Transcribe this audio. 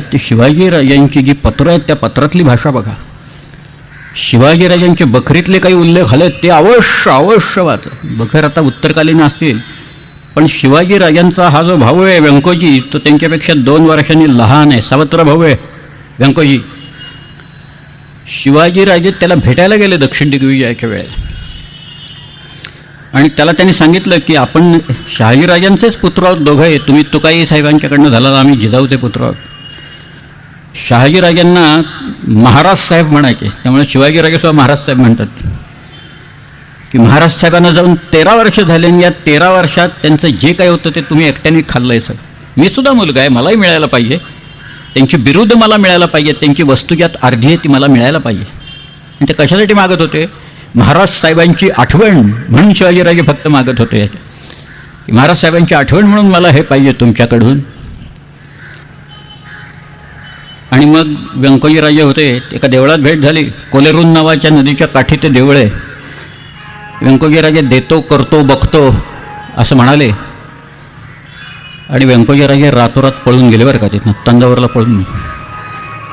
ते शिवाजीराजांची जी पत्रं आहेत त्या पत्रातली भाषा बघा. शिवाजीराजांचे बखरीतले काही उल्लेख आले ते अवश्य अवश्य वाच. बखर आता उत्तरकालीन असतील. पण शिवाजीराजांचा हा जो भाऊ आहे व्यंकोजी तो त्यांच्यापेक्षा दोन वर्षांनी लहान आहे. सावत्र भाऊ आहे व्यंकोजी. शिवाजीराजे त्याला भेटायला गेले दक्षिण दिग्विजयाच्या वेळेला. आणि त्याला त्यांनी सांगितलं की आपण शहाजीराजांचेच पुत्र आहोत दोघं आहे तुम्ही तुकाई साहेबांच्याकडनं झाला आम्ही जिजाऊचे पुत्र आहोत. शहाजीराजांना महाराज साहेब म्हणायचे. त्यामुळे शिवाजीराजेसुद्धा महाराज साहेब म्हणतात. की महाराज साहेबांना जाऊन तेरा वर्ष झाले आणि या तेरा वर्षात त्यांचं जे काही होतं ते तुम्ही एकट्याने खाल्लं आहे सर. मी सुद्धा मुलगा आहे मलाही मिळायला पाहिजे. त्यांची विरुद्ध मला मिळायला पाहिजे त्यांची वस्तू ज्यात अर्धी आहे ती मला मिळायला पाहिजे. आणि ते कशासाठी मागत होते? महाराज साहेबांची आठवण म्हणून शिवाजीराजे फक्त मागत होते. की महाराज साहेबांची आठवण म्हणून मला हे पाहिजे तुमच्याकडून. आणि मग व्यंकोजीराजे होते एका देवळात भेट झाली. कोलेरून नावाच्या नदीच्या काठी ते देवळ. आहे व्यंकोजीराजे देतो करतो बघतो असं म्हणाले. आणि व्यंकोजीराजे रातोरात पळून गेले बरं का तिथनं. तंजावरला पळून